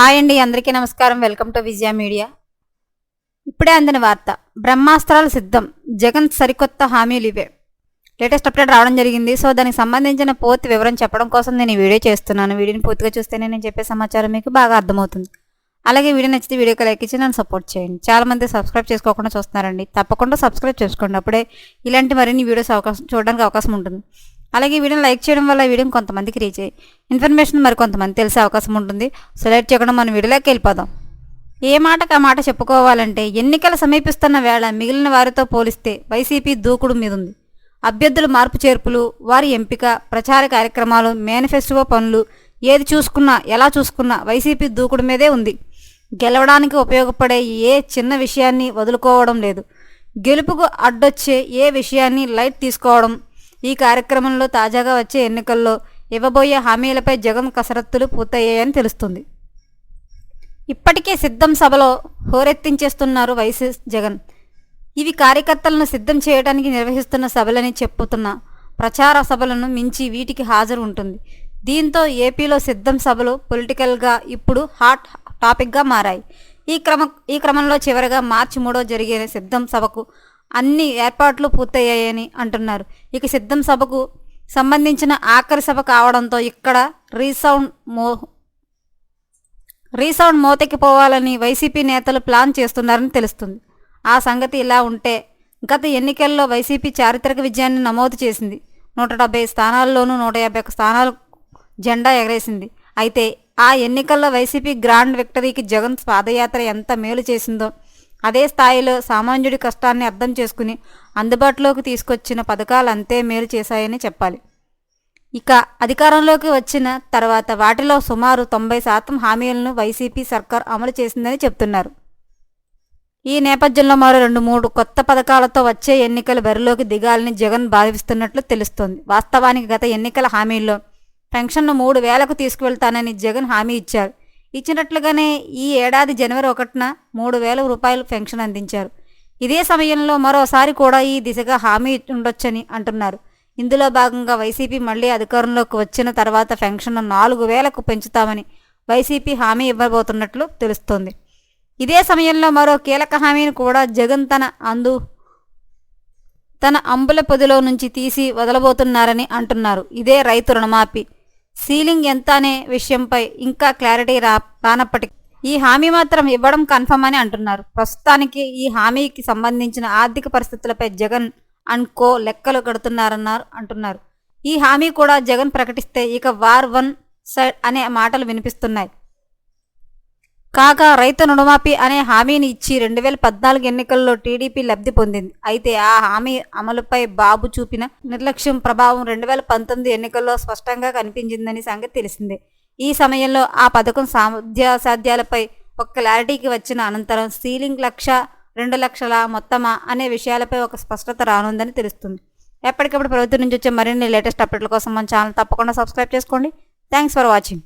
Hi అండి అందరికీ నమస్కారం. Welcome to Vijaya media. ఇప్పుడే అందిన వార్త బ్రహ్మాస్త్రాలు సిద్ధం జగన్ సరికొత్త హామీలు ఇవే. లేటెస్ట్ అప్డేట్ రావడం జరిగింది. సో దానికి సంబంధించిన పూర్తి వివరం చెప్పడం కోసం నేను ఈ వీడియో చేస్తున్నాను. వీడియోని పూర్తిగా చూస్తేనే నేను చెప్పే సమాచారం మీకు బాగా అర్థమవుతుంది. అలాగే వీడియో నచ్చితే వీడియోకి లైక్ ఇచ్చి నన్ను సపోర్ట్ చేయండి. చాలా మంది సబ్స్క్రైబ్ చేసుకోకుండా చూస్తున్నారండి. తప్పకుండా సబ్స్క్రైబ్ చేసుకోండి. అప్పుడే ఇలాంటి మరిన్ని వీడియోస్ అవకాశం చూడడానికి అవకాశం ఉంటుంది. అలాగే ఈ వీడియోని లైక్ చేయడం వల్ల ఈ వీడియోని కొంతమందికి రీచ్ అయ్యి ఇన్ఫర్మేషన్ మరి కొంతమంది తెలిసే అవకాశం ఉంటుంది. సో లైక్ చేయకుండా మన వీడియోలోకి వెళ్ళిపోదాం. ఏ మాటకు ఆ మాట చెప్పుకోవాలంటే ఎన్నికలు సమీపిస్తున్న వేళ మిగిలిన వారితో పోలిస్తే వైసీపీ దూకుడు మీదుంది. అభ్యర్థుల మార్పు చేర్పులు వారి ఎంపిక ప్రచార కార్యక్రమాలు మేనిఫెస్టో పనులు ఏది చూసుకున్నా ఎలా చూసుకున్నా వైసీపీ దూకుడు మీదే ఉంది. గెలవడానికి ఉపయోగపడే ఏ చిన్న విషయాన్ని వదులుకోవడం లేదు. గెలుపుకు అడ్డొచ్చే ఏ విషయాన్ని లైట్ తీసుకోవడం ఈ కార్యక్రమంలో తాజాగా వచ్చే ఎన్నికల్లో ఇవ్వబోయే హామీలపై జగన్ కసరత్తులు పూర్తయ్యాయని తెలుస్తుంది. ఇప్పటికే సిద్ధం సభలో హోరెత్తించేస్తున్నారు వైసీ జగన్. ఇవి కార్యకర్తలను సిద్ధం చేయడానికి నిర్వహిస్తున్న సభలని చెప్పుతున్న ప్రచార సభలను మించి వీటికి హాజరు ఉంటుంది. దీంతో ఏపీలో సిద్ధం సభలు పొలిటికల్గా ఇప్పుడు హాట్ టాపిక్గా మారాయి. ఈ క్రమ ఈ క్రమంలో చివరగా మార్చి మూడో జరిగే సిద్ధం సభకు అన్ని ఏర్పాట్లు పూర్తయ్యాయని అంటున్నారు. ఇక సిద్ధం సభకు సంబంధించిన ఆఖరి సభ కావడంతో ఇక్కడ రీసౌండ్ మో రీసౌండ్ మోతెక్కిపోవాలని వైసీపీ నేతలు ప్లాన్ చేస్తున్నారని తెలుస్తుంది. ఆ సంగతి ఇలా ఉంటే గత ఎన్నికల్లో వైసీపీ చారిత్రక విజయాన్ని నమోదు చేసింది. నూట డెబ్బై స్థానాల్లోనూ నూట యాభై ఒక్క స్థానాలు జెండా ఎగరేసింది. అయితే ఆ ఎన్నికల్లో వైసీపీ గ్రాండ్ విక్టరీకి జగన్ పాదయాత్ర ఎంత మేలు చేసిందో అదే స్థాయిలో సామాన్యుడి కష్టాన్ని అర్థం చేసుకుని అందుబాటులోకి తీసుకొచ్చిన పథకాలు అంతే మేలు చేశాయని చెప్పాలి. ఇక అధికారంలోకి వచ్చిన తర్వాత వాటిలో సుమారు తొంభై శాతం హామీలను వైసీపీ సర్కార్ అమలు చేసిందని చెప్తున్నారు. ఈ నేపథ్యంలో మరో రెండు మూడు కొత్త పథకాలతో వచ్చే ఎన్నికల బరిలోకి దిగాలని జగన్ భావిస్తున్నట్లు తెలుస్తోంది. వాస్తవానికి గత ఎన్నికల హామీల్లో పెన్షన్ను మూడు వేలకు తీసుకువెళ్తానని జగన్ హామీ ఇచ్చారు. ఇచ్చినట్లుగానే ఈ ఏడాది జనవరి ఒకటిన మూడు వేల రూపాయలు పెన్షన్ అందించారు. ఇదే సమయంలో మరోసారి కూడా ఈ దిశగా హామీ ఉండొచ్చని అంటున్నారు. ఇందులో భాగంగా వైసీపీ మళ్ళీ అధికారంలోకి వచ్చిన తర్వాత పెన్షన్ను నాలుగు వేలకు పెంచుతామని వైసీపీ హామీ ఇవ్వబోతున్నట్లు తెలుస్తోంది. ఇదే సమయంలో మరో కీలక హామీని కూడా జగన్ తన అందు తన అంబుల పొదిలో నుంచి తీసి వదలబోతున్నారని అంటున్నారు. ఇదే రైతు రుణమాఫీ. సీలింగ్ ఎంత అనే విషయంపై ఇంకా క్లారిటీ రా రానప్పటికీ ఈ హామీ మాత్రం ఇవ్వడం కన్ఫర్మ్ అని అంటున్నారు. ప్రస్తుతానికి ఈ హామీకి సంబంధించిన ఆర్థిక పరిస్థితులపై జగన్ అండ్ కో లెక్కలు కడుతున్నారన్నారు అంటున్నారు. ఈ హామీ కూడా జగన్ ప్రకటిస్తే ఇక వార్ వన్ సైడ్ అనే మాటలు వినిపిస్తున్నాయి. కాగా రైతు రుణమాఫీ అనే హామీని ఇచ్చి రెండు వేల పద్నాలుగు ఎన్నికల్లో టీడీపీ లబ్ధి పొందింది. అయితే ఆ హామీ అమలుపై బాబు చూపిన నిర్లక్ష్యం ప్రభావం రెండు వేల పంతొమ్మిది ఎన్నికల్లో స్పష్టంగా కనిపించిందని సంగతి తెలిసిందే. ఈ సమయంలో ఆ పథకం సాధ్యాసాధ్యాలపై ఒక క్లారిటీకి వచ్చిన అనంతరం సీలింగ్ లక్ష రెండు లక్షల మొత్తమా అనే విషయాలపై ఒక స్పష్టత రానుందని తెలుస్తుంది. ఎప్పటికప్పుడు ప్రభుత్వం నుంచి వచ్చే మరిన్ని లేటెస్ట్ అప్డేట్ల కోసం మన ఛానల్ తప్పకుండా సబ్స్క్రైబ్ చేసుకోండి. Thanks for watching.